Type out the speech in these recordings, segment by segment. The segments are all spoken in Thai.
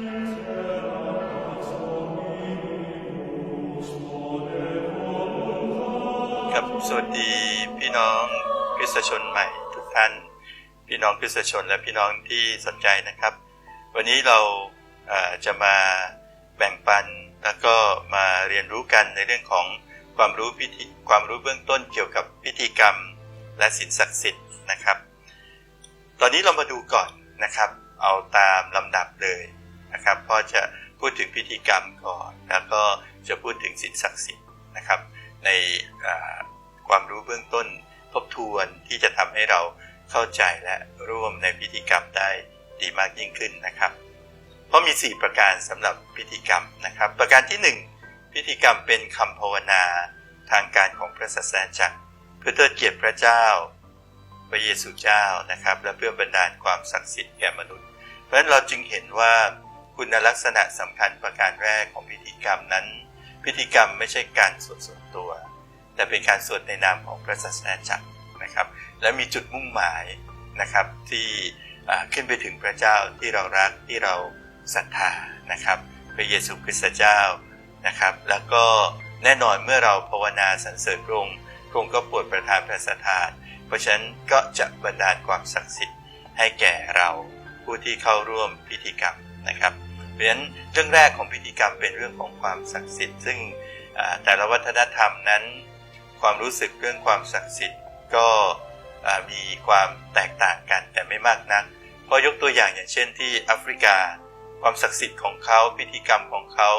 ครับสวัสดีพี่น้องคริสตชนใหม่ทุกท่าน พี่น้องคริสตชนและพี่น้องที่สนใจนะครับ วันนี้เราจะมาแบ่งปันแล้วก็มาเรียนรู้กันในเรื่องของความรู้พิธีความรู้เบื้องต้นเกี่ยวกับพิธีกรรมและศีลศักดิ์สิทธิ์นะครับ ตอนนี้เรามาดูก่อนนะครับ เอาตามลำดับเลย นะครับเพราะจะพูดถึงพิธีกรรมก่อน แล้วก็จะพูดถึงศีลศักดิ์สิทธิ์นะครับ ในความรู้เบื้องต้นทบทวนที่จะทำให้เราเข้าใจและร่วมในพิธีกรรมได้ดีมากยิ่งขึ้นนะครับ เพราะมี 4 ประการสำหรับพิธีกรรมนะครับ ประการที่ 1 พิธีกรรมเป็นคำภาวนาทางการของพระศาสนาจักรเพื่อเทิดเกียรติพระเจ้า พระเยซูเจ้านะครับ และเพื่อบันดาลความศักดิ์สิทธิ์แก่มนุษย์ เพราะฉะนั้นเราจึงเห็นว่า คุณลักษณะสำคัญประการแรกของพิธีกรรมนั้น พิธีกรรมไม่ใช่การสวดส่วนตัว แต่เป็นการสวดในนามของพระศาสนาจักรนะครับ และมีจุดมุ่งหมายนะครับที่ขึ้นไปถึงพระเจ้าที่เรารักที่เราศรัทธานะครับ พระเยซูคริสต์เจ้านะครับ แล้วก็แน่นอนเมื่อเราภาวนาสรรเสริญพระองค์พระองค์ก็โปรดประทานพระสถาน เพราะฉะนั้นก็จะบันดาลความศักดิ์สิทธิ์ให้แก่เราผู้ที่เข้าร่วมพิธีกรรมนะครับ ราะฉะนั้นเรื่องแรกของพิธีกรรมเป็นเรื่องของความศักดิ์สิทธิ์ ซึ่งแต่ละวัฒนธรรมนั้น ความรู้สึกเรื่องความศักดิ์สิทธิ์ก็มีความแตกต่างกันแต่ไม่มากนักเพราะยกตัวอย่างอย่างเช่นที่แอฟริกา ความศักดิ์สิทธิ์ของเขาพิธีกรรมของเขา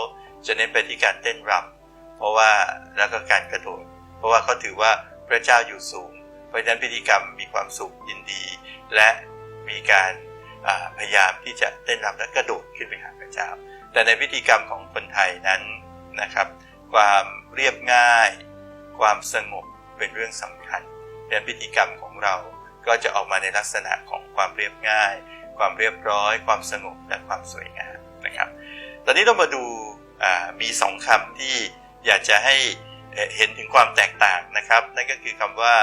จะเน้นไปที่การเต้นรำเพราะว่าแล้วก็การกระโดดเพราะว่าเขาถือว่าพระเจ้าอยู่สูง เพราะฉะนั้นพิธีกรรมมีความสุขยินดี และมีการ พยายามที่จะเต้นรำและกระโดดขึ้นไปหาพระเจ้า แต่ในพิธีกรรมของคนไทยนั้นนะครับ ความเรียบง่าย ความสงบเป็นเรื่องสำคัญดังนั้นพิธีกรรมของเราก็จะออกมาในลักษณะของความเรียบง่าย ความเรียบร้อย ความสงบและความสวยงามนะครับ ตอนนี้เรามาดูมีสองคำที่อยากจะให้เอ่อเห็นถึงความแตกต่างนะครับ นั่นก็คือคำว่า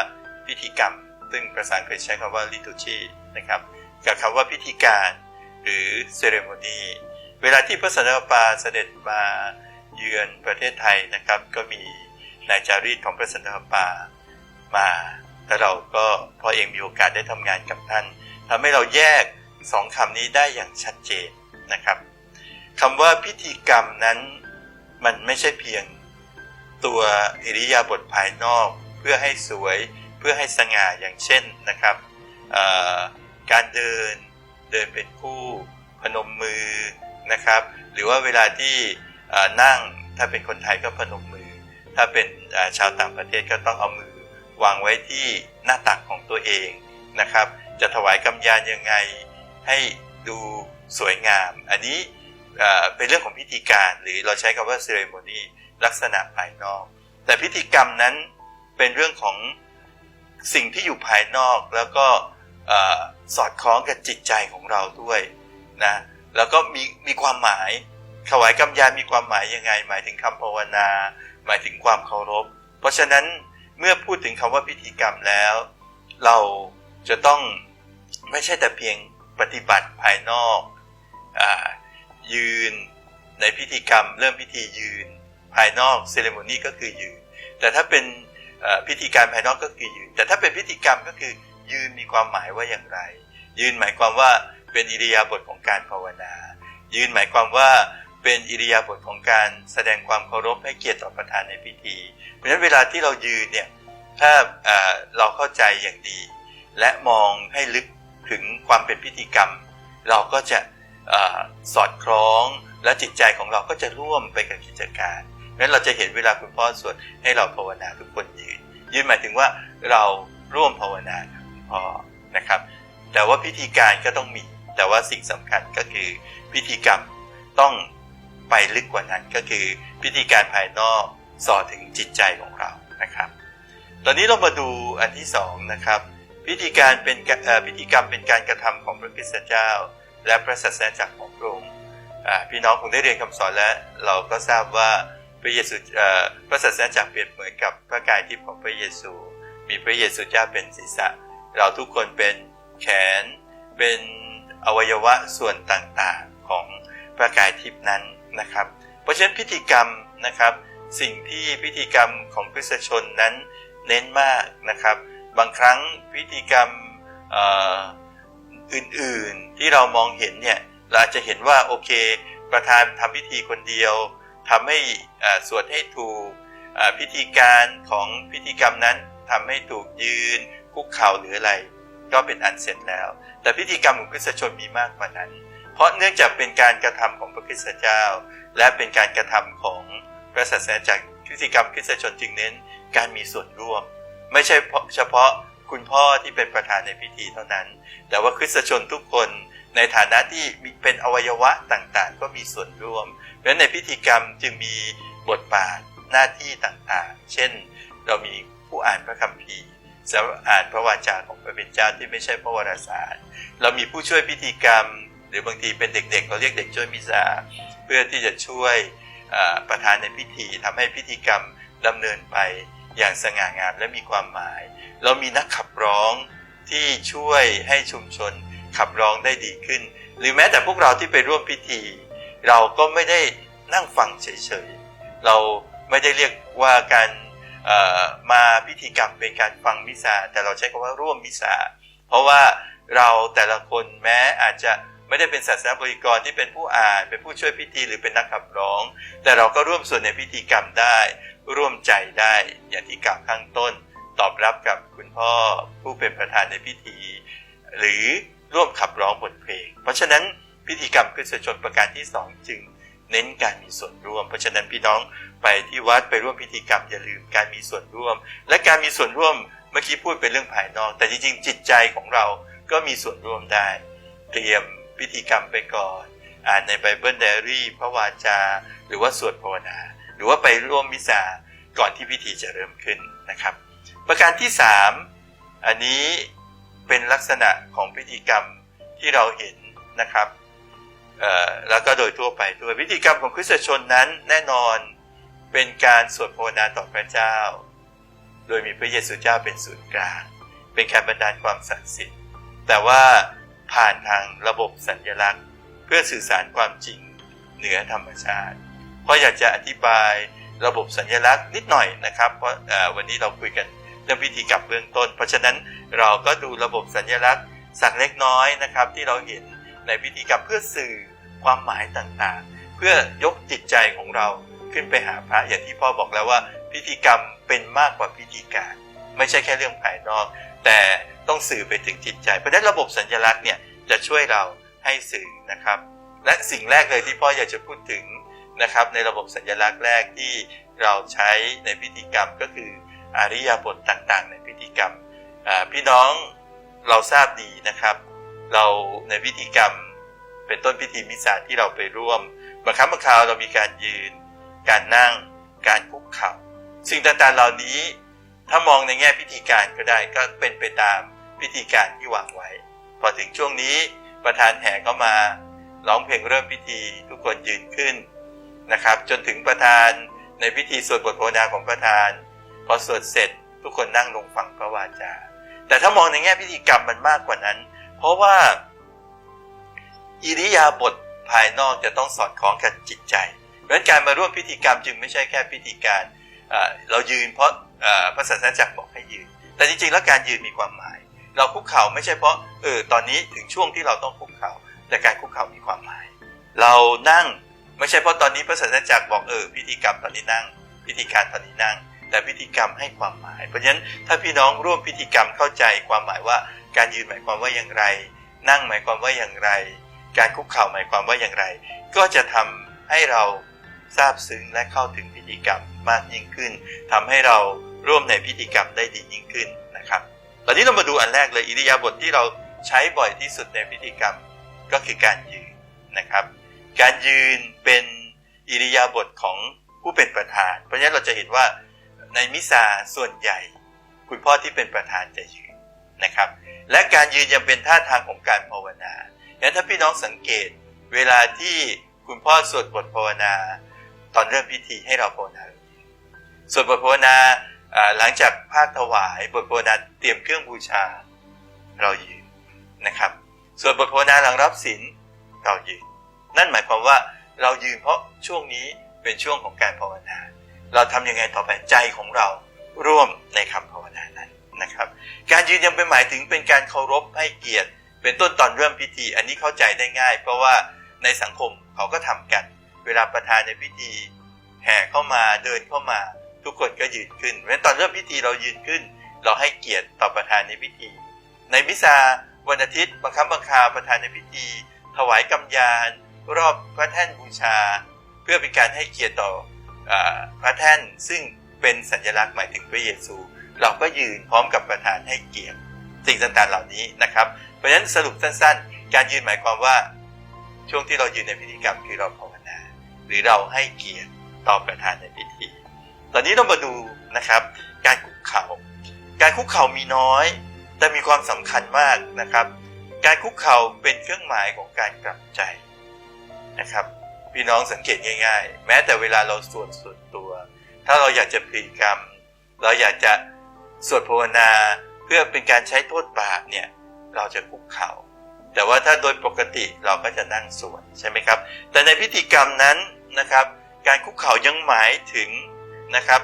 พิธีกรรม ซึ่งภาษาอังกฤษใช้คำว่า liturgy นะครับ กับคำว่าพิธีการหรือ ceremony เวลาที่พระสันตะปาเสด็จมาเยือนประเทศไทยนะครับ ก็มีนายจารีตของพระสันตะปามาแล้วเราก็พอเองมีโอกาสได้ทำงานกับท่านทำให้เราแยกสองคำนี้ได้อย่างชัดเจนนะครับคำว่าพิธีกรรมนั้นมันไม่ใช่เพียงตัวอิริยาบถภายนอก เพื่อให้สวยเพื่อให้สง่าอย่างเช่นนะครับ การเดิน เดินเป็นคู่พนมมือนะครับ หรือว่าเวลาที่นั่งถ้าเป็นคนไทยก็พนมมือ ถ้าเป็นชาวต่างประเทศก็ต้องเอามือ วางไว้ที่หน้าตักของตัวเองนะครับ จะถวายกำยานยังไงให้ดูสวยงาม อันนี้เป็นเรื่องของพิธีการหรือเราใช้คำว่า ceremony ลักษณะภายนอก แต่พิธีกรรมนั้นเป็นเรื่องของสิ่งที่อยู่ภายนอกแล้วก็ สอดคล้องกับจิตใจของเราด้วยนะแล้วก็มีมีความหมายถวายกำยานมีความหมายยังไง หมายถึงคำภาวนา หมายถึงความเคารพ เพราะฉะนั้นเมื่อพูดถึงคำว่าพิธีกรรมแล้ว เราจะต้องไม่ใช่แต่เพียงปฏิบัติภายนอกอยืนในพิธีกรรม เริ่มพิธียืน ภายนอกเซเลโมนีก็คือยืน แต่ถ้าเป็นพิธีการภายนอกก็คือยืน แต่ถ้าเป็นพิธีกรรมก็คือ ยืนมีความหมายว่าอย่างไร ยืนหมายความว่าเป็นอิริยาบถของการภาวนา ยืนหมายความว่าเป็นอิริยาบถของการแสดงความเคารพให้เกียรติต่อประธานในพิธี เพราะฉะนั้นเวลาที่เรายืนเนี่ยถ้าเราเข้าใจอย่างดี และมองให้ลึกถึงความเป็นพิธีกรรม เราก็จะอสอดคล้องและจิตใจของเราก็จะร่วมไปกับกิจการนั้นเราจะเห็นเวลาคุณพ่อสวดให้เราภาวนาทุกคนยืน ยืนหมายถึงว่าเราร่วมภาวนา พ่อนะครับ แต่ว่าพิธีการก็ต้องมี แต่ว่าสิ่งสำคัญก็คือพิธีกรรมต้องไปลึกกว่านั้นก็คือพิธีการภายนอกสอดถึงจิตใจของเรานะครับ ตอนนี้เรามาดูอันที่สองนะครับ พิธีการเป็นพิธีกรรมเป็นการกระทำของพระคริสตเจ้า และพระศาสนาจักรของพระองค์พี่น้องคงได้เรียนคำสอนและเราก็ทราบว่าพระเยซูพระศาสนาจักรเปรียบเหมือนกับพระกายทิพย์ของพระเยซู มีพระเยซูเจ้าเป็นศีรษะ เราทุกคนเป็นแขน เป็นอวัยวะส่วนต่างๆของประกายทิพนั้นนะครับ เพราะฉะนั้นพิธีกรรมนะครับ สิ่งที่พิธีกรรมของคริสตชนนั้นเน้นมากนะครับ บางครั้งพิธีกรรมอื่นๆที่เรามองเห็นเนี่ยเราอาจจะเห็นว่าโอเค ประธานทำพิธีคนเดียวทำให้สวดให้ถูกพิธีการของพิธีกรรมนั้นทำให้ถูกยืน คุกเข่าหรืออะไร ก็เป็นอันเสร็จแล้ว แต่พิธีกรรมของคริสตชนมีมากกว่านั้น เพราะเนื่องจากเป็นการกระทำของพระคริสตเจ้า และเป็นการกระทำของพระศาสนาจักรพิธีกรรมคริสตชนจึงเน้นการมีส่วนร่วม ไม่ใช่เฉพาะคุณพ่อที่เป็นประธานในพิธีเท่านั้น แต่ว่าคริสตชนทุกคนในฐานะที่เป็นอวัยวะต่างๆ ก็มีส่วนร่วม เพราะฉะนั้นในพิธีกรรมจึงมีบทบาทหน้าที่ต่างๆ เช่น เรามีผู้อ่านพระคัมภีร์ สำหรับอ่านพระวาจาของพระเป็นเจ้าที่ไม่ใช่พระวรสาร เรามีผู้ช่วยพิธีกรรม หรือบางทีเป็นเด็กๆ เราเรียกเด็กช่วยมิสาเพื่อที่จะช่วยประธานในพิธีทำให้พิธีกรรมดำเนินไปอย่างสง่างามและมีความหมาย เรามีนักขับร้องที่ช่วยให้ชุมชนขับร้องได้ดีขึ้น หรือแม้แต่พวกเราที่ไปร่วมพิธี เราก็ไม่ได้นั่งฟังเฉยๆ เราไม่ได้เรียกว่าการ มาพิธีกรรมเป็นการฟังมิสาแต่เราใช้คำว่าร่วมมิสาเพราะว่าเราแต่ละคนแม้อาจจะไม่ได้เป็นศาสนาบริกรที่เป็นผู้อ่านเป็นผู้ช่วยพิธีหรือเป็นนักขับร้อง แต่เราก็ร่วมส่วนในพิธีกรรมได้ ร่วมใจได้อย่างที่กล่าวข้างต้น ตอบรับกับคุณพ่อผู้เป็นประธานในพิธี หรือร่วมขับร้องบทเพลง เพราะฉะนั้นพิธีกรรมคริสตชนประการที่สองจึง เน้นการมีส่วนร่วม เพราะฉะนั้นพี่น้องไปที่วัดไปร่วมพิธีกรรมอย่าลืมการมีส่วนร่วม และการมีส่วนร่วมเมื่อกี้พูดเป็นเรื่องภายนอก แต่จริงๆ จิตใจของเราก็มีส่วนร่วมได้ เตรียมพิธีกรรมไปก่อน อ่านในไบเบิลไดอารี่พระวาจา หรือว่าสวดภาวนา หรือว่าไปร่วมมิสาก่อนที่พิธีจะเริ่มขึ้นนะครับ ประการที่สามอันนี้เป็นลักษณะของพิธีกรรมที่เราเห็นนะครับ แล้วก็โดยทั่วไปด้วยพิธีกรรมของคริสตชนนั้นแน่นอนเป็นการสวดภาวนาต่อพระเจ้า โดยมีพระเยซูเจ้าเป็นศูนย์กลาง เป็นการบันดาลความศักดิ์สิทธิ์ แต่ว่าผ่านทางระบบสัญลักษณ์ เพื่อสื่อสารความจริงเหนือธรรมชาติ เพราะอยากจะอธิบายระบบสัญลักษณ์นิดหน่อยนะครับ เพราะวันนี้เราคุยกันเรื่องพิธีกรรมเบื้องต้น เพราะฉะนั้นเราก็ดูระบบสัญลักษณ์สักเล็กน้อยนะครับที่เราเห็น ในพิธีกรรมเพื่อสื่อความหมายต่างๆ เพื่อยกจิตใจของเราขึ้นไปหาพระอย่างที่พ่อบอกแล้วว่า พิธีกรรมเป็นมากกว่าพิธีการ ไม่ใช่แค่เรื่องภายนอก แต่ต้องสื่อไปถึงจิตใจเพราะฉะนั้นระบบสัญลักษณ์เนี่ยจะช่วยเราให้สื่อนะครับ และสิ่งแรกเลยที่พ่ออยากจะพูดถึงนะครับ ในระบบสัญลักษณ์แรกที่เราใช้ในพิธีกรรมก็คืออริยบทต่างๆ ในพิธีกรรมพี่น้องเราทราบดีนะครับ เราในพิธีกรรม เป็นต้นพิธีมิสซาที่เราไปร่วมบางครั้งบางคราวเรามีการยืน การนั่ง การคุกเข่าสิ่งต่างๆเหล่านี้ถ้ามองในแง่พิธีการก็ได้ก็เป็นไปตามพิธีการที่วางไว้ พอถึงช่วงนี้ประธานแห่เข้ามาร้องเพลงเริ่มพิธีทุกคนยืนขึ้นนะครับ จนถึงประธานในพิธีสวดบทภาวนาของประธาน พอสวดเสร็จทุกคนนั่งลงฟังพระวาจา แต่ถ้ามองในแง่พิธีกรรมมันมากกว่านั้น เพราะว่า อิริยาบถภายนอกจะต้องสอดคล้องกับจิตใจเพราะฉะนั้นการมาร่วมพิธีกรรมจึงไม่ใช่แค่พิธีการเอ่อเรายืนเพราะพระศาสนาจักรบอกให้ยืน แต่จริงๆแล้วการยืนมีความหมาย เราคุกเข่าไม่ใช่เพราะเออตอนนี้ถึงช่วงที่เราต้องคุกเข่าแต่การคุกเข่ามีความหมาย เรานั่งไม่ใช่เพราะตอนนี้พระศาสนาจักรบอกเออพิธีกรรมตอนนี้นั่ง พิธีการตอนนี้นั่ง แต่พิธีกรรมให้ความหมาย เพราะฉะนั้นถ้าพี่น้องร่วมพิธีกรรมเข้าใจความหมายว่าการยืนหมายความว่าอย่างไร นั่งหมายความว่าอย่างไร การคุกเข่าหมายความว่าอย่างไร ก็จะทำให้เราทราบซึ้งและเข้าถึงพิธีกรรมมากยิ่งขึ้นทำให้เราร่วมในพิธีกรรมได้ดียิ่งขึ้นนะครับ ตอนนี้เรามาดูอันแรกเลยอิริยาบถทที่เราใช้บ่อยที่สุดในพิธีกรรมก็คือการยืนนะครับ การยืนเป็นอิริยาบถของผู้เป็นประธาน เพราะฉะนั้นเราจะเห็นว่า ในมิซาส่วนใหญ่ คุณพ่อที่เป็นประธานจะยืนนะครับ และการยืนยังเป็นท่าทางของการภาวนาดังนั้นถ้าพี่น้องสังเกต เวลาที่คุณพ่อสวดบทภาวนา ตอนเริ่มพิธีให้เราภาวนาสวดบทภาวนาหลังจากภาคถวายบทภาวนาเตรียมเครื่องบูชา เรายืนนะครับสวนบทภาวนาหลังรับศีลเรายืน นั่นหมายความว่าเรายืนเพราะช่วงนี้เป็นช่วงของการภาวนา เราทำยังไงต่อไปใจของเราร่วมในคำภาวนานั้นนะครับ การยืนยังเป็นหมายถึงเป็นการเคารพให้เกียรติ เป็นต้นตอนเริ่มพิธี อันนี้เข้าใจได้ง่าย เพราะว่าในสังคมเขาก็ทำกัน เวลาประธานในพิธี แห่เข้ามาเดินเข้ามา ทุกคนก็ยืนขึ้นเพราะฉะนั้นตอนเริ่มพิธีเรายืนขึ้น เราให้เกียรติต่อประธานในพิธี ในมิซาวันอาทิตย์บางครั้งบางคราวประธานในพิธี ถวายกำยาน รอบพระแท่นบูชา เพื่อเป็นการให้เกียรติต่อ พระแท่นซึ่งเป็นสัญลักษณ์หมายถึงพระเยซู เราก็ยืนพร้อมกับประธานให้เกียรติสิ่งต่างๆเหล่านี้นะครับ เพราะฉะนั้นสรุปสั้นๆ การยืนหมายความว่าช่วงที่เรายืนในพิธีกรรมคือเราภาวนา หรือเราให้เกียรติต่อประธานในพิธี ตอนนี้เรามาดูนะครับ การคุกเข่าการคุกเข่ามีน้อย แต่มีความสำคัญมากนะครับ การคุกเข่าเป็นเครื่องหมายของการกลับใจนะครับ พี่น้องสังเกตง่าย ๆ แม้แต่เวลาเราสวดส่วนตัว ถ้าเราอยากจะพลีกรรม เราอยากจะสวดภาวนาเพื่อเป็นการใช้โทษบาปเนี่ยเราจะคุกเข่าแต่ว่าถ้าโดยปกติเราก็จะนั่งสวดใช่ไหมครับ แต่ในพิธีกรรมนั้นนะครับ การคุกเข่ายังหมายถึงนะครับ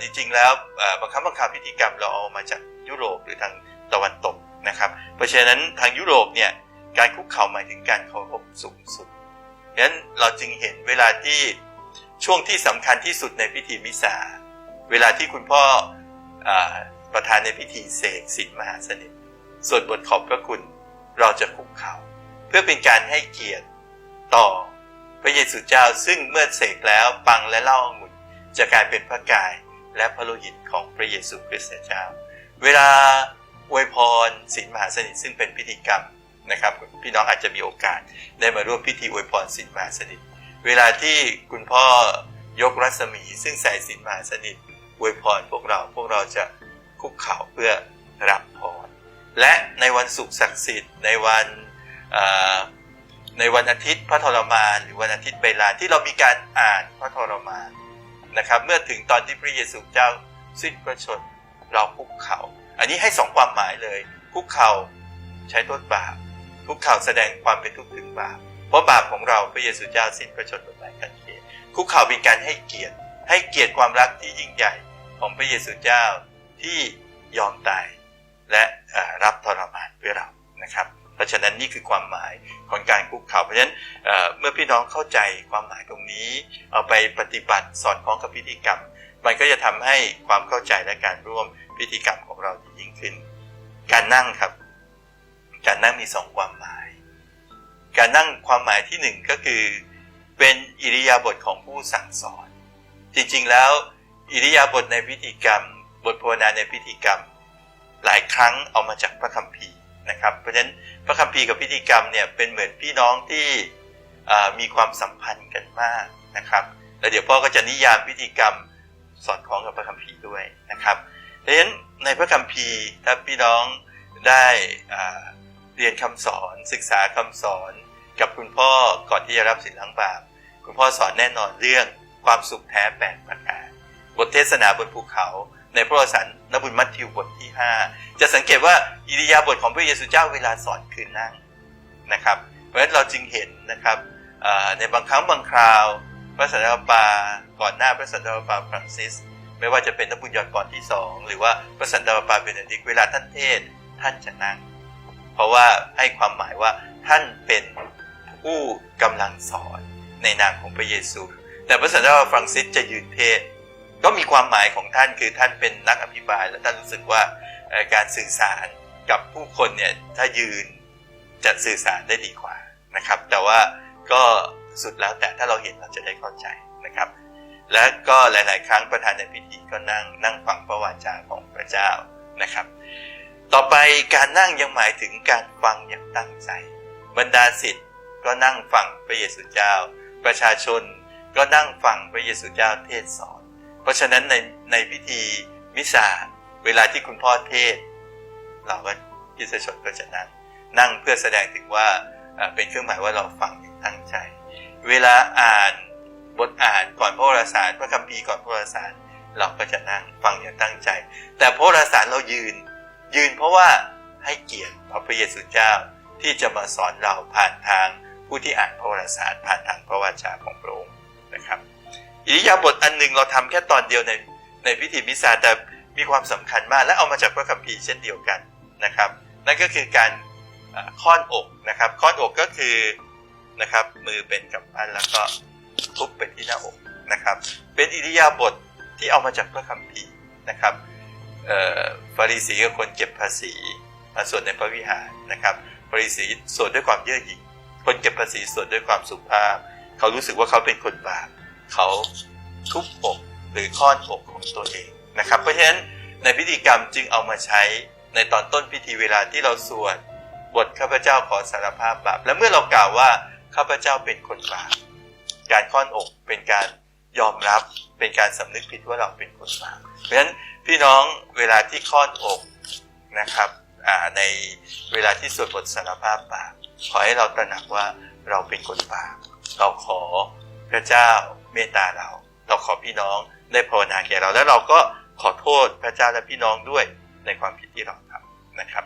จริงๆแล้วบางครั้งบางคราวพิธีกรรมเราเอามาจากยุโรปหรือทางตะวันตกนะครับ เพราะฉะนั้นทางยุโรปเนี่ยการคุกเข่าหมายถึงการเคารพสูงสุด ฉะนั้นเราจึงเห็นเวลาที่ช่วงที่สำคัญที่สุดในพิธีมิสาเวลาที่คุณพ่ออประธานในพิธีเสกสินมหาสนิทสวดบทขอบพระคุณเราจะคุกเข่าเพื่อเป็นการให้เกียรติต่อพระเยซูเจ้าซึ่งเมื่อเสกแล้วปังและเล่าองุ่นจะกลายเป็นพระกายและพระโลหิตของพระเยซูคริสต์เจ้า เวลาอวยพรศีลมหาสนิทซึ่งเป็นพิธีกรรม นะครับ พี่น้องอาจจะมีโอกาสได้มาร่วมพิธีอวยพรศีลมหาสนิท เวลาที่คุณพ่อยกรัศมี ซึ่งใส่ศีลมหาสนิทอวยพรพวกเราพวกเราจะคุกเข่าเพื่อรับพรและในวันศุกร์ศักดิ์สิทธิ์ในวันในวันอาทิตย์พระทรมานหรือวันอาทิตย์เบลานที่เรามีการอ่านพระทรมานนะครับ เมื่อถึงตอนที่พระเยซูเจ้าสิ้นพระชนเราคุกเข่าอันนี้ให้สองความหมายเลย คุกเข่าใช้โทษบาป คุกข่าวแสดงความเป็นทุกข์ถึงบาปเพราะบาปของเราพระเยซูเจ้าสิ้นพระชนม์บนไม้กางเขนคุกข่าวเป็นการให้เกียรติ ให้เกียรติความรักที่ยิ่งใหญ่ของพระเยซูเจ้าที่ยอมตายและรับทรมานเพื่อเรานะครับเพราะฉะนั้นนี่คือความหมายของการคุกเข่าเพราะฉะนั้นเมื่อพี่น้องเข้าใจความหมายตรงนี้ เอาไปปฏิบัติสอดคล้องกับพิธีกรรม มันก็จะทำให้ความเข้าใจและการร่วมพิธีกรรมของเราดียิ่งขึ้น การนั่งครับ การนั่งมีสองความหมาย การนั่งความหมายที่หนึ่งก็คือ เป็นอิริยาบถของผู้สั่งสอน จริงๆแล้ว อิริยาบถในพิธีกรรม บทภาวนาในพิธีกรรม หลายครั้งเอามาจากพระคัมภีร์นะครับ เพราะฉะนั้นพระคัมภีร์กับพิธีกรรมเนี่ยเป็นเหมือนพี่น้องที่มีความสัมพันธ์กันมากนะครับแล้วเดี๋ยวพ่อก็จะนิยามพิธีกรรมสอดคล้องกับพระคัมภีร์ด้วยนะครับเพราะฉะนั้นในพระคัมภีร์ถ้าพี่น้องได้อ่า เรียนคำสอนศึกษาคำสอน กับคุณพ่อก่อนที่จะรับสินล้างบาปคุณพ่อสอนแน่นอนเรื่องความสุขแท้แปดประการบทเทศนาบนภูเขาในพระวสารนบุญมัทธิวบทที่ 5 จะสังเกตว่าอิริยาบถของพระเยซูเจ้าเวลาสอนคือนั่งนะครับ เพราะฉะนั้นเราจึงเห็นนะครับในบางครั้งบางคราว พระสันตะปาก่อนหน้าพระสันตะปาฟรังซิส ไม่ว่าจะเป็นนบุญยอดก่อนที่สองหรือว่าพระสันตะปาเบเนดิกต์เวลาท่านเทศท่านจะนั่ง เพราะว่าให้ความหมายว่าท่านเป็นผู้กำลังสอนในนามของพระเยซู แต่พระสันตะปาฟรังซิสจะยืนเทศ ก็มีความหมายของท่านคือท่านเป็นนักอภิบาลและท่านรู้สึกว่าการสื่อสารกับผู้คนเนี่ยถ้ายืนจะสื่อสารได้ดีกว่านะครับ แต่ว่าก็สุดแล้วแต่ถ้าเราเห็นเราจะได้เข้าใจนะครับ และก็หลาย ๆ ครั้งประธานในพิธีก็นั่งนั่งฟังพระวาจาของพระเจ้านะครับ ต่อไปการนั่งยังหมายถึงการฟังอย่างตั้งใจ บรรดาศิษย์ก็นั่งฟังพระเยซูเจ้า ประชาชนก็นั่งฟังพระเยซูเจ้าเทศสอน เพราะฉะนั้นในในพิธีมิสาเวลาที่คุณพ่อเทศเราก็คริสชนก็จะนั่งนั่งเพื่อแสดงถึงว่าเอ่อเป็นเครื่องหมายว่าเราฟังอย่างตั้งใจ เวลาอ่านบทอ่านก่อนพระวรสารพระคัมภีร์ก่อนพระวรสารเราก็จะนั่งฟังอย่างตั้งใจ แต่พระวรสารเรายืน ยืนเพราะว่าให้เกียรติต่อพระเยซูเจ้าที่จะมาสอนเราผ่านทางผู้ที่อ่านพระวรสารผ่านทางพระวาจาของพระองค์นะครับ อิริยาบถอันหนึ่งเราทำแค่ตอนเดียวในในพิธีมิสซาแต่มีความสำคัญมากและเอามาจากพระคัมภีร์เช่นเดียวกันนะครับ นั่นก็คือการค้อนอกนะครับค้อนอกก็คือนะครับมือเป็นกำปั้นแล้วก็ทุบไปที่หน้าอกนะครับ เป็นอิริยาบถที่เอามาจากพระคัมภีร์นะครับ ฟาริสีกับคนเก็บภาษีมาสวดในพระวิหารนะครับฟาริสีสวดด้วยความเยื่อหยิ่งคนเก็บภาษีสวดด้วยความสุภาพ เขารู้สึกว่าเขาเป็นคนบาปเขาทุบอกหรือค้อนอกของตัวเองนะครับ เพราะฉะนั้นในพิธีกรรมจึงเอามาใช้ในตอนต้นพิธีเวลาที่เราสวดบทข้าพเจ้าขอสารภาพบาปและเมื่อเรากล่าวว่าข้าพเจ้าเป็นคนบาปการค้อนอกเป็นการ ยอมรับเป็นการสำนึกผิดว่าเราเป็นคนบาปเพราะฉะนั้นพี่น้องเวลาที่ค้อนอกนะครับในเวลาที่สวดบทสารภาพบาปขอให้เราตระหนักว่าเราเป็นคนบาปเราขอพระเจ้าเมตตาเรา เราขอพี่น้องได้ภาวนาแก่เรา แล้วเราก็ขอโทษพระเจ้าและพี่น้องด้วยในความผิดที่เราทำนะครับ